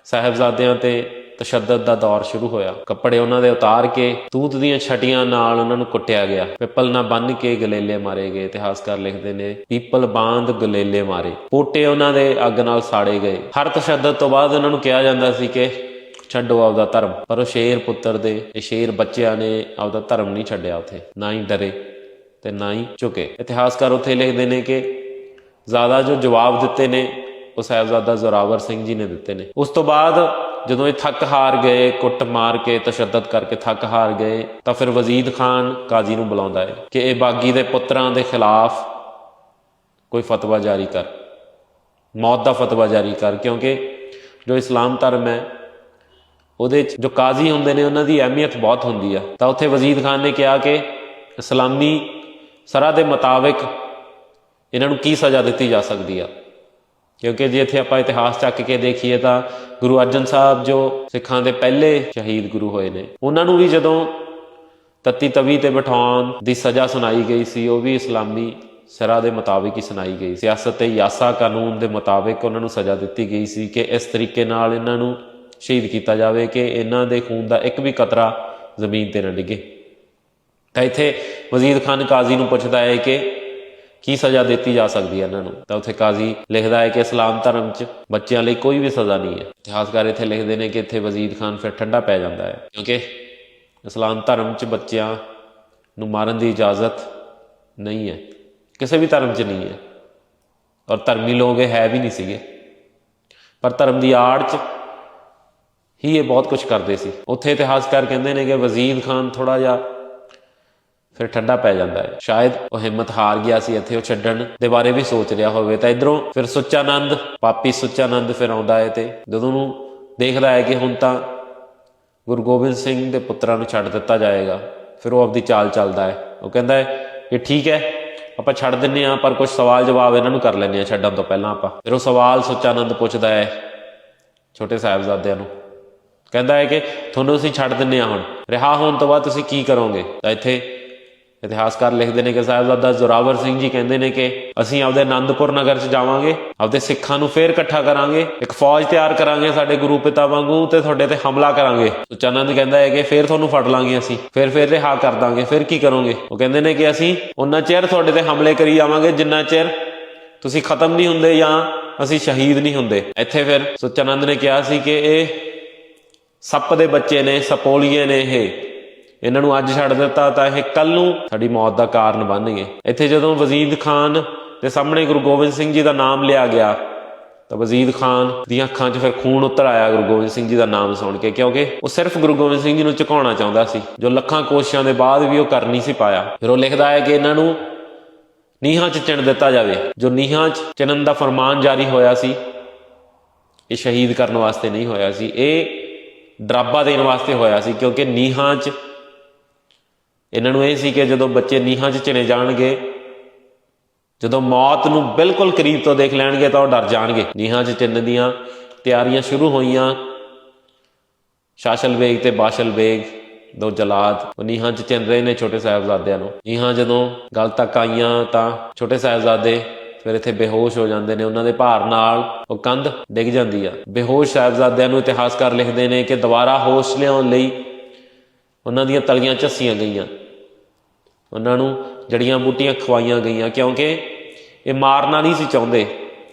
ਸਾਹਿਬਜ਼ਾਦਿਆਂ ਤੇ ਤਸ਼ੱਦਦ ਦਾ ਦੌਰ ਸ਼ੁਰੂ ਹੋਇਆ। ਕੱਪੜੇ ਉਹਨਾਂ ਦੇ ਉਤਾਰ ਕੇ ਤੂਤ ਦੀਆਂ ਛਟੀਆਂ ਨਾਲ ਉਹਨਾਂ ਨੂੰ ਕੁੱਟਿਆ ਗਿਆ। ਪਿੱਪਲ ਨਾਲ ਬੰਨ ਕੇ ਗਲੇਲੇ ਮਾਰੇ ਗਏ। ਇਤਿਹਾਸਕਾਰ ਲਿਖਦੇ ਨੇ, ਪੀਪਲ ਬਾਂਧ ਗਲੇਲੇ ਮਾਰੇ। ਪੋਟੇ ਉਹਨਾਂ ਦੇ ਅੱਗ ਨਾਲ ਸਾੜੇ ਗਏ। ਹਰ ਤਸ਼ੱਦਦ ਤੋਂ ਬਾਅਦ ਉਹਨਾਂ ਨੂੰ ਕਿਹਾ ਜਾਂਦਾ ਸੀ ਕਿ, ਛੱਡੋ ਆਪਦਾ ਧਰਮ। ਪਰ ਉਹ ਸ਼ੇਰ ਪੁੱਤਰ ਦੇ, ਇਹ ਸ਼ੇਰ ਬੱਚਿਆਂ ਨੇ ਆਪਦਾ ਧਰਮ ਨਹੀਂ ਛੱਡਿਆ ਉੱਥੇ। ਨਾ ਹੀ ਡਰੇ ਤੇ ਨਾ ਹੀ ਝੁਕੇ। ਇਤਿਹਾਸਕਾਰ ਉੱਥੇ ਲਿਖਦੇ ਨੇ ਕਿ ਜ਼ਿਆਦਾ ਜੋ ਜਵਾਬ ਦਿੱਤੇ ਨੇ, ਉਹ ਸਾਹਿਬਜ਼ਾਦਾ ਜ਼ੋਰਾਵਰ ਸਿੰਘ ਜੀ ਨੇ ਦਿੱਤੇ ਨੇ। ਉਸ ਤੋਂ ਬਾਅਦ ਜਦੋਂ ਇਹ ਥੱਕ ਹਾਰ ਗਏ, ਕੁੱਟ ਮਾਰ ਕੇ, ਤਸ਼ੱਦਦ ਕਰਕੇ ਥੱਕ ਹਾਰ ਗਏ, ਤਾਂ ਫਿਰ ਵਜ਼ੀਦ ਖਾਨ ਕਾਜ਼ੀ ਨੂੰ ਬੁਲਾਉਂਦਾ ਹੈ ਕਿ ਇਹ ਬਾਗੀ ਦੇ ਪੁੱਤਰਾਂ ਦੇ ਖਿਲਾਫ ਕੋਈ ਫਤਵਾ ਜਾਰੀ ਕਰ। ਮੌਤ ਦਾ ਫਤਵਾ ਜਾਰੀ ਕਰ, ਕਿਉਂਕਿ ਜੋ ਇਸਲਾਮ ਧਰਮ ਹੈ, ਉਹਦੇ 'ਚ ਜੋ ਕਾਜ਼ੀ ਹੁੰਦੇ ਨੇ, ਉਹਨਾਂ ਦੀ ਅਹਿਮੀਅਤ ਬਹੁਤ ਹੁੰਦੀ ਆ। ਤਾਂ ਉੱਥੇ ਵਜ਼ੀਦ ਖਾਨ ਨੇ ਕਿਹਾ ਕਿ ਇਸਲਾਮੀ ਸਰਾ ਦੇ ਮੁਤਾਬਿਕ ਇਹਨਾਂ ਨੂੰ ਕੀ ਸਜ਼ਾ ਦਿੱਤੀ ਜਾ ਸਕਦੀ ਆ? ਕਿਉਂਕਿ ਜੇ ਇੱਥੇ ਆਪਾਂ ਇਤਿਹਾਸ ਚੱਕ ਕੇ ਦੇਖੀਏ ਤਾਂ ਗੁਰੂ ਅਰਜਨ ਸਾਹਿਬ ਜੋ ਸਿੱਖਾਂ ਦੇ ਪਹਿਲੇ ਸ਼ਹੀਦ ਗੁਰੂ ਹੋਏ ਨੇ, ਉਹਨਾਂ ਨੂੰ ਵੀ ਜਦੋਂ ਤਤੀ ਤਵੀ ਤੇ ਬਿਠਾਉਣ ਦੀ ਸਜ਼ਾ ਸੁਣਾਈ ਗਈ ਸੀ, ਉਹ ਵੀ ਇਸਲਾਮੀ ਸਰਾ ਦੇ ਮੁਤਾਬਿਕ ਹੀ ਸੁਣਾਈ ਗਈ। ਸਿਆਸਤ ਤੇ ਯਾਸਾ ਕਾਨੂੰਨ ਦੇ ਮੁਤਾਬਿਕ ਉਹਨਾਂ ਨੂੰ ਸਜ਼ਾ ਦਿੱਤੀ ਗਈ ਸੀ ਕਿ ਇਸ ਤਰੀਕੇ ਨਾਲ ਇਹਨਾਂ ਨੂੰ ਸ਼ਹੀਦ ਕੀਤਾ ਜਾਵੇ ਕਿ ਇਹਨਾਂ ਦੇ ਖੂਨ ਦਾ ਇੱਕ ਵੀ ਕਤਰਾ ਜ਼ਮੀਨ ਤੇ ਨਾ ਡਿੱਗੇ। ਤਾਂ ਇੱਥੇ ਵਜ਼ੀਰ ਖਾਨ ਕਾਜ਼ੀ ਨੂੰ ਪੁੱਛਦਾ ਹੈ ਕਿ ਕੀ ਸਜ਼ਾ ਦਿੱਤੀ ਜਾ ਸਕਦੀ ਹੈ ਇਹਨਾਂ ਨੂੰ? ਤਾਂ ਉੱਥੇ ਕਾਜ਼ੀ ਲਿਖਦਾ ਹੈ ਕਿ ਇਸਲਾਮ ਧਰਮ 'ਚ ਬੱਚਿਆਂ ਲਈ ਕੋਈ ਵੀ ਸਜ਼ਾ ਨਹੀਂ ਹੈ। ਇਤਿਹਾਸਕਾਰ ਇੱਥੇ ਲਿਖਦੇ ਨੇ ਕਿ ਇੱਥੇ ਵਜ਼ੀਦ ਖਾਨ ਫਿਰ ਠੰਡਾ ਪੈ ਜਾਂਦਾ ਹੈ। ਕਿਉਂਕਿ ਇਸਲਾਮ ਧਰਮ 'ਚ ਬੱਚਿਆਂ ਨੂੰ ਮਾਰਨ ਦੀ ਇਜਾਜ਼ਤ ਨਹੀਂ ਹੈ। ਕਿਸੇ ਵੀ ਧਰਮ 'ਚ ਨਹੀਂ ਹੈ। ਔਰ ਧਰਮੀ ਲੋਕ ਇਹ ਹੈ ਵੀ ਨਹੀਂ ਸੀਗੇ। ਪਰ ਧਰਮ ਦੀ ਆੜ 'ਚ ਹੀ ਇਹ ਬਹੁਤ ਕੁਝ ਕਰਦੇ ਸੀ। ਉੱਥੇ ਇਤਿਹਾਸਕਾਰ ਕਹਿੰਦੇ ਨੇ ਕਿ ਵਜ਼ੀਦ ਖਾਨ ਥੋੜਾ ਜਿਹਾ ਫਿਰ ਠੰਡਾ ਪੈ ਜਾਂਦਾ ਹੈ। ਸ਼ਾਇਦ ਉਹ ਹਿੰਮਤ ਹਾਰ ਗਿਆ ਸੀ ਇੱਥੇ ਉਹ ਛੱਡਣ ਦੇ ਬਾਰੇ ਵੀ ਸੋਚ ਰਿਹਾ ਹੋਵੇ ਤਾਂ ਇਧਰੋਂ ਫਿਰ ਸੁੱਚਾਨੰਦ, ਪਾਪੀ ਸੁੱਚਾਨੰਦ ਫਿਰ ਆਉਂਦਾ ਹੈ ਤੇ ਜਦੋਂ ਨੂੰ ਦੇਖਦਾ ਹੈ ਕਿ ਹੁਣ ਤਾਂ ਗੁਰੂ ਗੋਬਿੰਦ ਸਿੰਘ ਦੇ ਪੁੱਤਰਾਂ ਨੂੰ ਛੱਡ ਦਿੱਤਾ ਜਾਏਗਾ, ਫਿਰ ਉਹ ਆਪਦੀ ਚਾਲ ਚੱਲਦਾ ਹੈ। ਉਹ ਕਹਿੰਦਾ ਹੈ ਇਹ ਠੀਕ ਹੈ, ਆਪਾਂ ਛੱਡ ਦਿੰਨੇ ਆ ਪਰ ਕੁਝ ਸਵਾਲ ਜਵਾਬ ਇਹਨਾਂ ਨੂੰ ਕਰ ਲੈਂਦੇ ਆ ਛੱਡਣ ਤੋਂ ਪਹਿਲਾਂ ਆਪਾਂ। ਫਿਰ ਉਹ ਸਵਾਲ ਸੁੱਚਾਨੰਦ ਪੁੱਛਦਾ ਹੈ ਛੋਟੇ ਸਾਹਿਬਜ਼ਾਦਿਆਂ ਨੂੰ। ਕਹਿੰਦਾ ਹੈ ਕਿ ਤੁਹਾਨੂੰ ਅਸੀਂ ਛੱਡ ਦਿੰਨੇ ਆ ਹੁਣ। ਰਿਹਾ ਹੋਣ ਤੋਂ ਬਾਅਦ ਤੁਸੀਂ ਕੀ ਕਰੋਗੇ? ਤਾਂ ਇੱਥੇ ਇਤਿਹਾਸਕਾਰ ਲਿਖਦੇ ਨੇ ਕਿ ਸਾਹਿਬਜ਼ਾਦਾ ਜ਼ੋਰਾਵਰ ਸਿੰਘ ਜੀ ਕਹਿੰਦੇ ਨੇ ਕਿ ਅਸੀਂ ਆਪਦੇ ਆਨੰਦਪੁਰ ਨਗਰ 'ਚ ਜਾਵਾਂਗੇ, ਆਪਦੇ ਸਿੱਖਾਂ ਨੂੰ ਫੇਰ ਇਕੱਠਾ ਕਰਾਂਗੇ, ਇੱਕ ਫੌਜ ਤਿਆਰ ਕਰਾਂਗੇ ਸਾਡੇ ਗੁਰੂ ਪਿਤਾ ਵਾਂਗੂ ਤੇ ਤੁਹਾਡੇ ਤੇ ਹਮਲਾ ਕਰਾਂਗੇ। ਸੁਚਾਨੰਦ ਕਹਿੰਦਾ ਹੈ ਕਿ ਫੇਰ ਤੁਹਾਨੂੰ ਫੜ ਲਾਂਗੇ ਅਸੀਂ, ਫੇਰ ਫੇਰ ਰਿਹਾ ਕਰ ਦਾਂਗੇ, ਫਿਰ ਕੀ ਕਰੋਗੇ? ਉਹ ਕਹਿੰਦੇ ਨੇ ਕਿ ਅਸੀਂ ਉਹਨਾਂ ਚਿਰ ਤੁਹਾਡੇ ਤੇ ਹਮਲੇ ਕਰੀ ਜਾਵਾਂਗੇ ਜਿੰਨਾ ਚਿਰ ਤੁਸੀਂ ਖਤਮ ਨਹੀਂ ਹੁੰਦੇ ਜਾਂ ਅਸੀਂ ਸ਼ਹੀਦ ਨਹੀਂ ਹੁੰਦੇ। ਇੱਥੇ ਫਿਰ ਸੁਚਾਨੰਦ ਨੇ ਕਿਹਾ ਸੀ ਕਿ ਇਹ ਸੱਪ ਦੇ ਬੱਚੇ ਨੇ, ਸਪੋਲੀਏ ਨੇ ਇਹ। ਇਹਨਾਂ ਨੂੰ ਅੱਜ ਛੱਡ ਦਿੱਤਾ ਤਾਂ ਇਹ ਕੱਲ ਨੂੰ ਸਾਡੀ ਮੌਤ ਦਾ ਕਾਰਨ ਬਣਨਗੇ। ਇੱਥੇ ਜਦੋਂ ਵਜ਼ੀਦ ਖਾਨ ਦੇ ਸਾਹਮਣੇ ਗੁਰੂ ਗੋਬਿੰਦ ਸਿੰਘ ਜੀ ਦਾ ਨਾਮ ਲਿਆ ਗਿਆ, ਤਾਂ ਵਜ਼ੀਦ ਖਾਨ ਦੀਆਂ ਅੱਖਾਂ 'ਚ ਫਿਰ ਖੂਨ ਉਤਰ ਆਇਆ ਗੁਰੂ ਗੋਬਿੰਦ ਸਿੰਘ ਜੀ ਦਾ ਨਾਮ ਸੁਣ ਕੇ, ਕਿਉਂਕਿ ਉਹ ਸਿਰਫ ਗੁਰੂ ਗੋਬਿੰਦ ਸਿੰਘ ਜੀ ਨੂੰ ਝੁਕਾਉਣਾ ਚਾਹੁੰਦਾ ਸੀ, ਜੋ ਲੱਖਾਂ ਕੋਸ਼ਿਸ਼ਾਂ ਦੇ ਬਾਅਦ ਵੀ ਉਹ ਕਰ ਨਹੀਂ ਸੀ ਪਾਇਆ। ਫਿਰ ਉਹ ਲਿਖਦਾ ਹੈ ਕਿ ਇਹਨਾਂ ਨੂੰ ਨੀਹਾਂ 'ਚ ਚਿਣ ਦਿੱਤਾ ਜਾਵੇ, ਜੋ ਨੀਹਾਂ 'ਚ ਚਿਣਨ ਦਾ ਫਰਮਾਨ ਜਾਰੀ ਹੋਇਆ ਸੀ, ਇਹ ਸ਼ਹੀਦ ਕਰਨ ਵਾਸਤੇ ਨਹੀਂ ਹੋਇਆ ਸੀ, ਇਹ ਡਰਾਬਾ ਦੇਣ ਵਾਸਤੇ ਹੋਇਆ ਸੀ, ਕਿਉਂਕਿ ਨੀਹਾਂ 'ਚ ਇਹਨਾਂ ਨੂੰ ਇਹ ਸੀ ਕਿ ਜਦੋਂ ਬੱਚੇ ਨੀਹਾਂ 'ਚ ਚਿਣੇ ਜਾਣਗੇ, ਜਦੋਂ ਮੌਤ ਨੂੰ ਬਿਲਕੁਲ ਕਰੀਬ ਤੋਂ ਦੇਖ ਲੈਣਗੇ ਤਾਂ ਉਹ ਡਰ ਜਾਣਗੇ। ਨੀਹਾਂ 'ਚ ਚਿੰਨ ਦੀਆਂ ਤਿਆਰੀਆਂ ਸ਼ੁਰੂ ਹੋਈਆਂ। ਸ਼ਾਸਲ ਵੇਗ ਤੇ ਬਾਸ਼ਲ ਵੇਗ ਦੋ ਜਲਾਦ, ਉਹ ਨੀਹਾਂ 'ਚ ਚਿੰਨ ਰਹੇ ਨੇ ਛੋਟੇ ਸਾਹਿਬਜ਼ਾਦਿਆਂ ਨੂੰ। ਨੀਹਾਂ ਜਦੋਂ ਗਲ ਤੱਕ ਆਈਆਂ ਤਾਂ ਛੋਟੇ ਸਾਹਿਬਜ਼ਾਦੇ ਫਿਰ ਇੱਥੇ ਬੇਹੋਸ਼ ਹੋ ਜਾਂਦੇ ਨੇ। ਉਹਨਾਂ ਦੇ ਭਾਰ ਨਾਲ ਉਹ ਕੰਧ ਡਿੱਗ ਜਾਂਦੀ ਆ। ਬੇਹੋਸ਼ ਸਾਹਿਬਜ਼ਾਦਿਆਂ ਨੂੰ ਇਤਿਹਾਸਕਾਰ ਲਿਖਦੇ ਨੇ ਕਿ ਦੁਬਾਰਾ ਹੋਸ਼ ਲਿਆਉਣ ਲਈ ਉਹਨਾਂ ਦੀਆਂ ਤਲੀਆਂ ਝੱਸੀਆਂ ਗਈਆਂ। ਉਹਨਾਂ ਨੂੰ ਜੜੀਆਂ ਬੂਟੀਆਂ ਖਵਾਈਆਂ ਗਈਆਂ ਕਿਉਂਕਿ ਇਹ ਮਾਰਨਾ ਨਹੀਂ ਸੀ ਚਾਹੁੰਦੇ,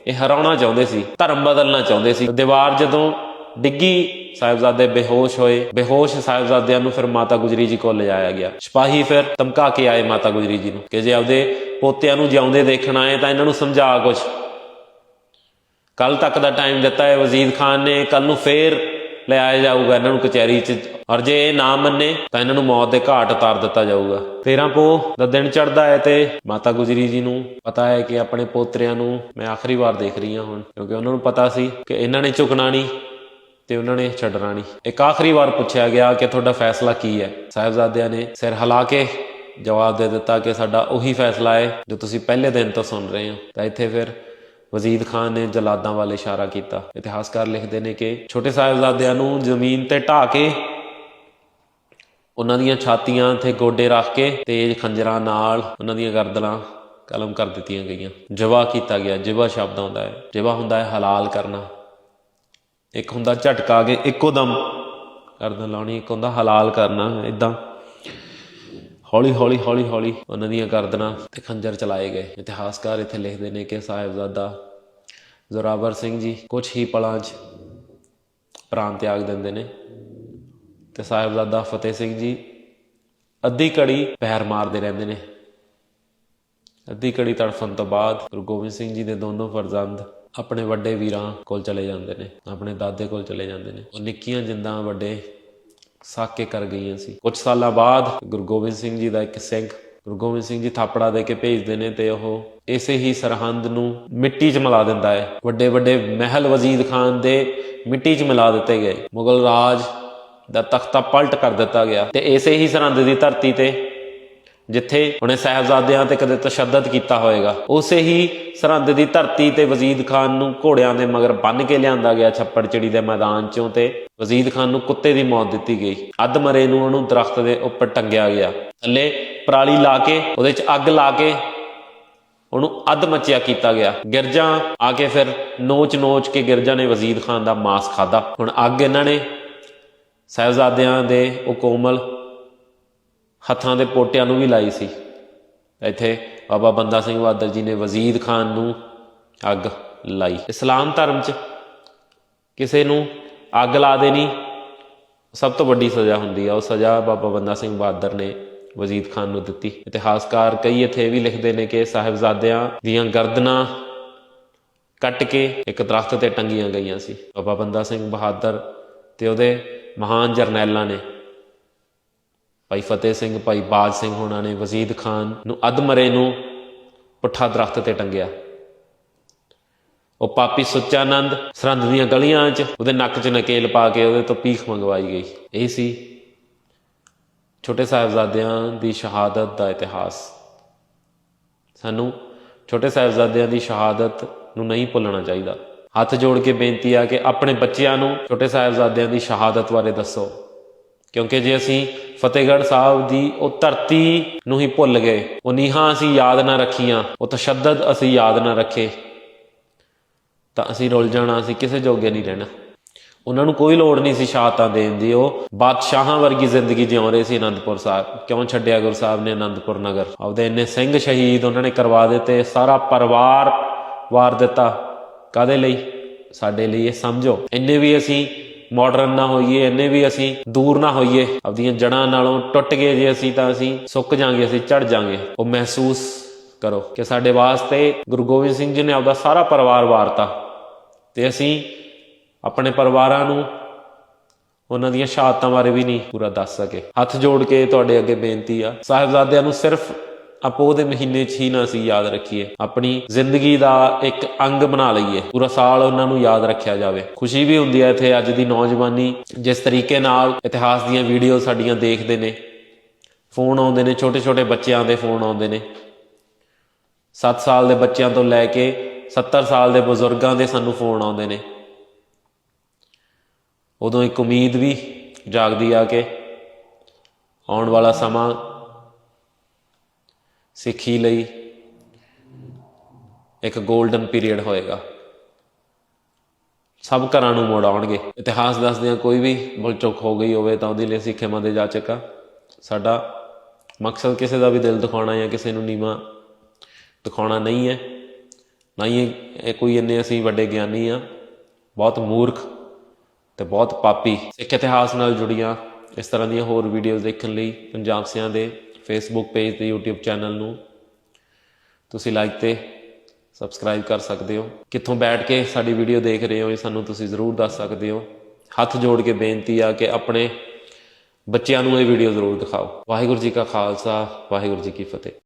ਇਹ ਹਰਾਉਣਾ ਚਾਹੁੰਦੇ ਸੀ, ਧਰਮ ਬਦਲਣਾ ਚਾਹੁੰਦੇ ਸੀ। ਦੀਵਾਰ ਜਦੋਂ ਡਿੱਗੀ, ਸਾਹਿਬਜ਼ਾਦੇ ਬੇਹੋਸ਼ ਹੋਏ। ਬੇਹੋਸ਼ ਸਾਹਿਬਜ਼ਾਦਿਆਂ ਨੂੰ ਫਿਰ ਮਾਤਾ ਗੁਜਰੀ ਜੀ ਕੋਲ ਲਿਜਾਇਆ ਗਿਆ। ਸਿਪਾਹੀ ਫਿਰ ਧਮਕਾ ਕੇ ਆਏ ਮਾਤਾ ਗੁਜਰੀ ਜੀ ਨੂੰ ਕਿ ਜੇ ਆਪਦੇ ਪੋਤਿਆਂ ਨੂੰ ਜਿਉਂਦੇ ਦੇਖਣ ਆਏ ਤਾਂ ਇਹਨਾਂ ਨੂੰ ਸਮਝਾ ਕੁਝ ਕੱਲ ਤੱਕ ਦਾ ਟਾਈਮ ਦਿੱਤਾ ਹੈ ਵਜ਼ੀਦ ਖਾਨ ਨੇ ਕੱਲ ਨੂੰ ਫੇਰ ਲੈ ਜਾਊਗਾ, ਇਹਨਾਂ ਨੂੰ ਕਚਹਿਰੀ 'ਚ। ਔਰ ਜੇ ਇਹ ਨਾ ਮੰਨੇ, ਤਾਂ ਇਹਨਾਂ ਨੂੰ ਮੌਤ ਦੇ ਘਾਟ ਉਤਾਰ ਦਿੱਤਾ ਜਾਊਗਾ। 13 ਪੋ ਦਾ ਦਿਨ ਚੜਦਾ ਹੈ ਤੇ ਮਾਤਾ ਗੁਜਰੀ ਜੀ ਨੂੰ ਪਤਾ ਹੈ ਕਿ ਆਪਣੇ ਪੋਤਰਿਆਂ ਨੂੰ ਮੈਂ ਆਖਰੀ ਵਾਰ ਦੇਖ ਰਹੀ ਹਾਂ ਹੁਣ, ਕਿਉਂਕਿ ਉਹਨਾਂ ਨੂੰ ਪਤਾ ਸੀ ਕਿ ਇਹਨਾਂ ਨੇ ਝੁਕਣਾ ਨਹੀਂ ਤੇ ਉਹਨਾਂ ਨੇ ਛੱਡਣਾ ਨਹੀਂ। ਇੱਕ ਆਖਰੀ ਵਾਰ ਪੁੱਛਿਆ ਗਿਆ ਕਿ ਤੁਹਾਡਾ ਫੈਸਲਾ ਕੀ ਹੈ? ਸਾਹਿਬਜ਼ਾਦਿਆਂ ਨੇ ਸਿਰ ਹਿਲਾ ਕੇ ਜਵਾਬ ਦੇ ਦਿੱਤਾ ਕਿ ਸਾਡਾ ਉਹੀ ਫੈਸਲਾ ਹੈ ਜੋ ਤੁਸੀਂ ਪਹਿਲੇ ਦਿਨ ਤੋਂ ਸੁਣ ਰਹੇ ਹੋ। ਤਾਂ ਇੱਥੇ ਫਿਰ ਵਜ਼ੀਦ ਖਾਨ ਨੇ ਜਲਾਦਾਂ ਵੱਲ ਇਸ਼ਾਰਾ ਕੀਤਾ। ਇਤਿਹਾਸਕਾਰ ਲਿਖਦੇ ਨੇ ਕਿ ਛੋਟੇ ਸਾਹਿਬਜ਼ਾਦਿਆਂ ਨੂੰ ਜ਼ਮੀਨ ਤੇ ਢਾ ਕੇ ਉਹਨਾਂ ਦੀਆਂ ਛਾਤੀਆਂ ਤੇ ਗੋਡੇ ਰੱਖ ਕੇ ਤੇਜ਼ ਖੰਜਰਾਂ ਨਾਲ ਉਹਨਾਂ ਦੀਆਂ ਗਰਦਨਾਂ ਕਲਮ ਕਰ ਦਿੱਤੀਆਂ ਗਈਆਂ। ਜਵਾ ਕੀਤਾ ਗਿਆ। ਜਿਵਾ ਸ਼ਬਦ ਆਉਂਦਾ ਹੈ। ਜਿਵਾ ਹੁੰਦਾ ਹੈ ਹਲਾਲ ਕਰਨਾ। ਇੱਕ ਹੁੰਦਾ ਝਟਕਾ ਕੇ ਇੱਕੋ ਦਮ ਗਰਦਨ ਲਾਉਣੀ, ਇੱਕ ਹੁੰਦਾ ਹਲਾਲ ਕਰਨਾ। ਇਦਾਂ ਹੌਲੀ ਹੌਲੀ ਹੌਲੀ ਹੌਲੀ ਉਹਨਾਂ ਦੀਆਂ ਗਰਦਨਾਂ ਤੇ ਖੰਜਰ ਚਲਾਏ ਗਏ। ਇਤਿਹਾਸਕਾਰ ਇੱਥੇ ਲਿਖਦੇ ਨੇ ਕਿ ਸਾਹਿਬਜ਼ਾਦਾ ਜ਼ੋਰਾਵਰ ਸਿੰਘ ਜੀ ਕੁਝ ਹੀ ਪਲਾਂ 'ਚ ਪ੍ਰਾਣ ਤਿਆਗ ਦਿੰਦੇ ਨੇ ਤੇ ਸਾਹਿਬਜ਼ਾਦਾ ਫਤਿਹ ਸਿੰਘ ਜੀ ਅੱਧੀ ਕੜੀ ਪੈਰ ਮਾਰਦੇ ਰਹਿੰਦੇ ਨੇ। ਅੱਧੀ ਕੜੀ ਤੜਫਣ ਤੋਂ ਬਾਅਦ ਗੁਰੂ ਗੋਬਿੰਦ ਸਿੰਘ ਜੀ ਦੇ ਦੋਨੋਂ ਫਰਜ਼ੰਦ ਆਪਣੇ ਵੱਡੇ ਵੀਰਾਂ ਕੋਲ ਚਲੇ ਜਾਂਦੇ ਨੇ, ਆਪਣੇ ਦਾਦੇ ਕੋਲ ਚਲੇ ਜਾਂਦੇ ਨੇ। ਉਹ ਨਿੱਕੀਆਂ ਜਿੰਦਾਂ ਵੱਡੇ ਸਾਕੇ ਕਰ ਗਈਆਂ ਸੀ। ਕੁਝ ਸਾਲਾਂ ਬਾਅਦ ਗੁਰੂ ਗੋਬਿੰਦ ਸਿੰਘ ਜੀ ਦਾ ਇੱਕ ਸਿੰਘ ਗੁਰੂ ਗੋਬਿੰਦ ਸਿੰਘ ਜੀ ਥਾਪੜਾ ਦੇ ਕੇ ਭੇਜਦੇ ਨੇ ਤੇ ਉਹ ਇਸੇ ਹੀ ਸਰਹੰਦ ਨੂੰ ਮਿੱਟੀ 'ਚ ਮਿਲਾ ਦਿੰਦਾ ਹੈ। ਵੱਡੇ ਵੱਡੇ ਮਹਿਲ ਵਜ਼ੀਦ ਖਾਨ ਦੇ ਮਿੱਟੀ 'ਚ ਮਿਲਾ ਦਿੱਤੇ ਗਏ। ਮੁਗਲ ਰਾਜ ਦਾ ਤਖਤਾ ਪਲਟ ਕਰ ਦਿੱਤਾ ਗਿਆ ਤੇ ਇਸੇ ਹੀ ਸਰਹੰਦ ਦੀ ਧਰਤੀ ਤੇ ਜਿੱਥੇ ਉਹਨੇ ਸਾਹਿਬਜ਼ਾਦਿਆਂ ਤੇ ਕਦੇ ਤਸ਼ੱਦਦ ਕੀਤਾ ਹੋਵੇਗਾ ਉਸੇ ਹੀ ਸਰਹੰਦ ਦੀ ਧਰਤੀ ਤੇ ਵਜ਼ੀਦ ਖਾਨ ਨੂੰ ਘੋੜਿਆਂ ਦੇ ਮਗਰ ਬੰਨ ਕੇ ਲਿਆਂਦਾ ਗਿਆ ਛੱਪੜ ਚਿੜੀ ਦੇ ਮੈਦਾਨ ਚੋਂ ਤੇ ਵਜ਼ੀਦ ਖਾਨ ਨੂੰ ਕੁੱਤੇ ਦੀ ਮੌਤ ਦਿੱਤੀ ਗਈ। ਅੱਧ ਮਰੇ ਨੂੰ ਉਹਨੂੰ ਦਰਖਤ ਦੇ ਉੱਪਰ ਟੰਗਿਆ ਗਿਆ। ਥੱਲੇ ਪਰਾਲੀ ਲਾ ਕੇ, ਉਹਦੇ 'ਚ ਅੱਗ ਲਾ ਕੇ ਉਹਨੂੰ ਅੱਧ ਮੱਚਿਆ ਕੀਤਾ ਗਿਆ। ਗਿਰਜਾ ਆ ਕੇ ਫਿਰ ਨੋਚ ਨੋਚ ਕੇ ਗਿਰਜਾ ਨੇ ਵਜ਼ੀਦ ਖਾਨ ਦਾ ਮਾਸ ਖਾਦਾ ਹੁਣ ਅੱਗ ਇਹਨਾਂ ਨੇ ਸਾਹਿਬਜ਼ਾਦਿਆਂ ਦੇ ਉਹ ਕੋਮਲ ਹੱਥਾਂ ਦੇ ਪੋਟਿਆਂ ਨੂੰ ਵੀ ਲਾਈ ਸੀ। ਇੱਥੇ ਬਾਬਾ ਬੰਦਾ ਸਿੰਘ ਬਹਾਦਰ ਜੀ ਨੇ ਵਜ਼ੀਦ ਖਾਨ ਨੂੰ ਅੱਗ ਲਾਈ। ਇਸਲਾਮ ਧਰਮ 'ਚ ਕਿਸੇ ਨੂੰ ਅੱਗ ਲਾ ਦੇਣੀ ਸਭ ਤੋਂ ਵੱਡੀ ਸਜ਼ਾ ਹੁੰਦੀ ਆ। ਉਹ ਸਜ਼ਾ ਬਾਬਾ ਬੰਦਾ ਸਿੰਘ ਬਹਾਦਰ ਨੇ ਵਜ਼ੀਦ ਖਾਨ ਨੂੰ ਦਿੱਤੀ। ਇਤਿਹਾਸਕਾਰ ਕਈ ਇੱਥੇ ਇਹ ਵੀ ਲਿਖਦੇ ਨੇ ਕਿ ਸਾਹਿਬਜ਼ਾਦਿਆਂ ਦੀਆਂ ਗਰਦਨਾਂ ਕੱਟ ਕੇ ਇੱਕ ਦਰਖਤ ਤੇ ਟੰਗੀਆਂ ਗਈਆਂ ਸੀ। ਬਾਬਾ ਬੰਦਾ ਸਿੰਘ ਬਹਾਦਰ ਤੇ ਉਹਦੇ ਮਹਾਨ ਜਰਨੈਲਾਂ ਨੇ ਭਾਈ ਫਤਿਹ ਸਿੰਘ, ਭਾਈ ਬਾਜ ਸਿੰਘ ਹੋਣਾ ਨੇ ਵਜ਼ੀਦ ਖਾਨ ਨੂੰ ਅਧਮਰੇ ਨੂੰ ਪੁੱਠਾ ਦਰਖਤ ਤੇ ਟੰਗਿਆ। ਉਹ ਪਾਪੀ ਸੁੱਚਾਨੰਦ ਸਰਹੰਦ ਦੀਆਂ ਗਲੀਆਂ 'ਚ ਉਹਦੇ ਨੱਕ 'ਚ ਨਕੇਲ ਪਾ ਕੇ ਉਹਦੇ ਤੋਂ ਪੀਖ ਮੰਗਵਾਈ ਗਈ। ਇਹ ਸੀ ਛੋਟੇ ਸਾਹਿਬਜ਼ਾਦਿਆਂ ਦੀ ਸ਼ਹਾਦਤ ਦਾ ਇਤਿਹਾਸ। ਸਾਨੂੰ ਛੋਟੇ ਸਾਹਿਬਜ਼ਾਦਿਆਂ ਦੀ ਸ਼ਹਾਦਤ ਨੂੰ ਨਹੀਂ ਭੁੱਲਣਾ ਚਾਹੀਦਾ। ਹੱਥ ਜੋੜ ਕੇ ਬੇਨਤੀ ਆ ਕਿ ਆਪਣੇ ਬੱਚਿਆਂ ਨੂੰ ਛੋਟੇ ਸਾਹਿਬਜ਼ਾਦਿਆਂ ਦੀ ਸ਼ਹਾਦਤ ਬਾਰੇ ਦੱਸੋ। ਕਿਉਂਕਿ ਜੇ ਅਸੀਂ ਫਤਿਹਗੜ੍ਹ ਸਾਹਿਬ ਦੀ ਉਹ ਧਰਤੀ ਨੂੰ ਹੀ ਭੁੱਲ ਗਏ, ਉਹ ਨੀਹਾਂ ਅਸੀਂ ਯਾਦ ਨਾ ਰੱਖੀਆਂ, ਉਹ ਤਸ਼ੱਦਦ ਅਸੀਂ ਯਾਦ ਨਾ ਰੱਖੇ, ਤਾਂ ਅਸੀਂ ਰੁੱਲ ਜਾਣਾ, ਅਸੀਂ ਕਿਸੇ ਜੋਗੇ ਨਹੀਂ ਰਹਿਣਾ। ਉਹਨਾਂ ਨੂੰ ਕੋਈ ਲੋੜ ਨਹੀਂ ਸੀ ਸ਼ਹਾਦਤਾਂ ਦੇਣ ਦੀ, ਉਹ ਬਾਦਸ਼ਾਹਾਂ ਵਰਗੀ ਜ਼ਿੰਦਗੀ ਜਿਉਂ ਰਹੇ ਸੀ ਅਨੰਦਪੁਰ ਸਾਹਿਬ। ਕਿਉਂ ਛੱਡਿਆ ਗੁਰੂ ਸਾਹਿਬ ਨੇ ਅਨੰਦਪੁਰ ਨਗਰ? ਆਪਦੇ ਇੰਨੇ ਸਿੰਘ ਸ਼ਹੀਦ ਉਹਨਾਂ ਨੇ ਕਰਵਾ ਦਿੱਤੇ, ਸਾਰਾ ਪਰਿਵਾਰ ਵਾਰ ਦਿੱਤਾ। ਕਾਦੇ ਲਈ? ਸਾਡੇ ਲਈ ਇਹ ਸਮਝੋ। ਇੰਨੇ ਵੀ ਅਸੀਂ ਮਾਡਰਨ ਨਾ ਹੋਈਏ, ਇੰਨੇ ਵੀ ਅਸੀਂ ਦੂਰ ਨਾ ਹੋਈਏ, ਆਪਦੀਆਂ ਜੜਾਂ ਨਾਲੋਂ ਟੁੱਟ ਗਏ ਜੇ ਅਸੀਂ ਤਾਂ ਅਸੀਂ ਸੁੱਕ ਜਾਾਂਗੇ, ਅਸੀਂ ਚੜ ਜਾਾਂਗੇ। ਉਹ ਮਹਿਸੂਸ ਕਰੋ ਕਿ ਸਾਡੇ ਵਾਸਤੇ ਗੁਰੂ ਗੋਬਿੰਦ ਸਿੰਘ ਜੀ ਨੇ ਆਪਦਾ ਸਾਰਾ ਪਰਿਵਾਰ ਵਾਰਤਾ ਤੇ ਅਸੀਂ ਆਪਣੇ ਪਰਿਵਾਰਾਂ ਨੂੰ ਉਹਨਾਂ ਦੀਆਂ ਸ਼ਹਾਦਤਾਂ ਬਾਰੇ ਵੀ ਨਹੀਂ ਪੂਰਾ ਦੱਸ ਸਕੇ। ਹੱਥ ਜੋੜ ਕੇ ਤੁਹਾਡੇ ਅੱਗੇ ਬੇਨਤੀ ਆ, ਸਾਹਿਬਜ਼ਾਦਿਆਂ ਨੂੰ ਸਿਰਫ ਆਪੋ ਦੇ ਮਹੀਨੇ 'ਚ ਹੀ ਨਾ ਅਸੀਂ ਯਾਦ ਰੱਖੀਏ। ਆਪਣੀ ਜ਼ਿੰਦਗੀ ਦਾ ਇੱਕ ਅੰਗ ਬਣਾ ਲਈਏ। ਪੂਰਾ ਸਾਲ ਉਹਨਾਂ ਨੂੰ ਯਾਦ ਰੱਖਿਆ ਜਾਵੇ। ਖੁਸ਼ੀ ਵੀ ਹੁੰਦੀ ਹੈ ਇੱਥੇ ਅੱਜ ਦੀ ਨੌਜਵਾਨੀ। ਜਿਸ ਤਰੀਕੇ ਨਾਲ ਇਤਿਹਾਸ ਦੀਆਂ ਵੀਡੀਓ ਸਾਡੀਆਂ ਦੇਖਦੇ ਨੇ। ਫੋਨ ਆਉਂਦੇ ਨੇ ਛੋਟੇ ਛੋਟੇ ਬੱਚਿਆਂ ਦੇ ਫੋਨ ਆਉਂਦੇ ਨੇ। 7 ਸਾਲ ਦੇ ਬੱਚਿਆਂ ਤੋਂ ਲੈ ਕੇ 70 ਸਾਲ ਦੇ ਬਜ਼ੁਰਗਾਂ ਦੇ ਸਾਨੂੰ ਫੋਨ ਆਉਂਦੇ ਨੇ। ਉਦੋਂ ਇੱਕ ਉਮੀਦ ਵੀ ਜਾਗਦੀ ਆ ਕੇ ਆਉਣ ਵਾਲਾ ਸਮਾਂ ਸਿੱਖੀ ਲਈ ਇੱਕ 골ਡਨ ਪੀਰੀਅਡ ਹੋਏਗਾ। ਸਭ ਘਰਾਂ ਨੂੰ ਮੋੜ ਆਉਣਗੇ। ਇਤਿਹਾਸ ਦੱਸਦਿਆਂ ਕੋਈ ਵੀ ਭੁੱਲ ਚੁੱਕ ਹੋ ਗਈ ਹੋਵੇ ਤਾਂ ਉਹਦੇ ਲਈ ਅਸੀਂ ਖਿਮਾ ਦੇ ਜਾਚਕ ਸਾਡਾ ਮਕਸਦ ਕਿਸੇ ਦਾ ਵੀ ਦਿਲ ਦਿਖਾਉਣਾ ਜਾਂ ਕਿਸੇ ਨੂੰ ਨੀਵਾ ਦਿਖਾਉਣਾ ਨਹੀਂ ਹੈ। ਨਾ ਹੀ ਇਹ- ਇਹ ਕੋਈ ਇੰਨੇ ਅਸੀਂ ਵੱਡੇ ਗਿਆਨੀ ਆ। ਬਹੁਤ ਮੂਰਖ ਤੇ ਬਹੁਤ ਪਾਪੀ। ਸਿੱਖ ਇਤਿਹਾਸ ਨਾਲ ਜੁੜੀਆਂ ਇਸ ਤਰ੍ਹਾਂ ਦੀਆਂ ਹੋਰ ਵੀਡੀਓਜ਼ ਦੇਖਣ ਲਈ ਪੰਜਾਬ ਸਿਆਂ ਦੇ ਫੇਸਬੁੱਕ ਪੇਜ ਤੇ YouTube ਚੈਨਲ ਨੂੰ ਤੁਸੀਂ ਲਾਈਕ ਤੇ ਸਬਸਕ੍ਰਾਈਬ ਕਰ ਸਕਦੇ ਹੋ। ਕਿੱਥੋਂ ਬੈਠ ਕੇ ਸਾਡੀ ਵੀਡੀਓ ਦੇਖ ਰਹੇ ਹੋ ਇਹ ਸਾਨੂੰ ਤੁਸੀਂ ਜ਼ਰੂਰ ਦੱਸ ਸਕਦੇ ਹੋ। ਹੱਥ ਜੋੜ ਕੇ ਬੇਨਤੀ ਆ ਕਿ ਆਪਣੇ ਬੱਚਿਆਂ ਨੂੰ ਇਹ ਵੀਡੀਓ ਜ਼ਰੂਰ ਦਿਖਾਓ। ਵਾਹਿਗੁਰੂ ਜੀ ਕਾ ਖਾਲਸਾ, ਵਾਹਿਗੁਰੂ ਜੀ ਕੀ ਫਤਿਹ।